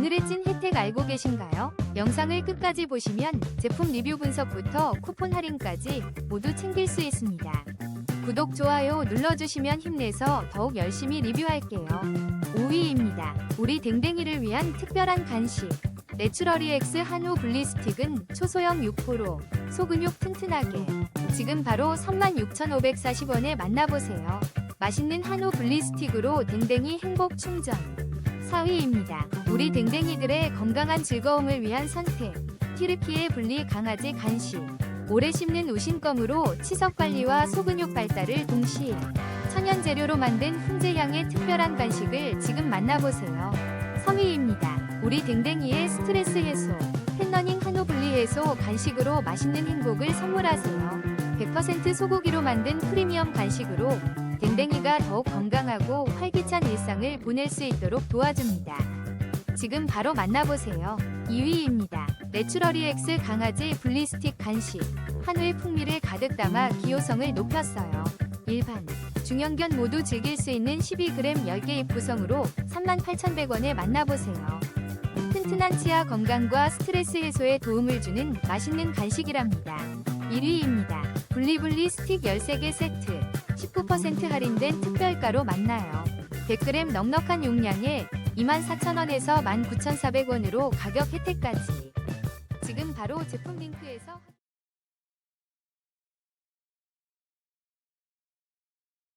오늘의 찐 혜택 알고 계신가요? 영상을 끝까지 보시면 제품 리뷰 분석부터 쿠폰 할인까지 모두 챙길 수 있습니다. 구독, 좋아요 눌러주시면 힘내서 더욱 열심히 리뷰할게요. 5위입니다. 우리 댕댕이를 위한 특별한 간식. 내추러리엑스 한우 블리스틱은 초소형 6%, 소근육 튼튼하게. 지금 바로 36,540원에 만나보세요. 맛있는 한우 블리스틱으로 댕댕이 행복 충전. 4위입니다. 우리 댕댕이들의 건강한 즐거움을 위한 선택. 티르키의 분리 강아지 간식. 오래 씹는 우신껌으로 치석 관리와 소근육 발달을 동시에 천연 재료로 만든 훈제향의 특별한 간식을 지금 만나보세요. 3위입니다. 우리 댕댕이의 스트레스 해소. 팬러닝 한우 분리 해소 간식으로 맛있는 행복을 선물하세요. 100% 소고기로 만든 프리미엄 간식으로 댕댕이가 더욱 건강하고 활기찬 일상을 보낼 수 있도록 도와줍니다. 지금 바로 만나보세요. 2위입니다. 내추러리엑스 강아지 블리스틱 간식. 한우의 풍미를 가득 담아 기호성을 높였어요. 일반, 중형견 모두 즐길 수 있는 12g 10개 입 구성으로 38,100원에 만나보세요. 튼튼한 치아 건강과 스트레스 해소에 도움을 주는 맛있는 간식이랍니다. 1위입니다. 블리블리 스틱 13개 세트. 19% 할인된 특별가로 만나요. 100g 넉넉한 용량에 24,000원에서 19,400원으로 가격 혜택까지. 지금 바로 제품 링크에서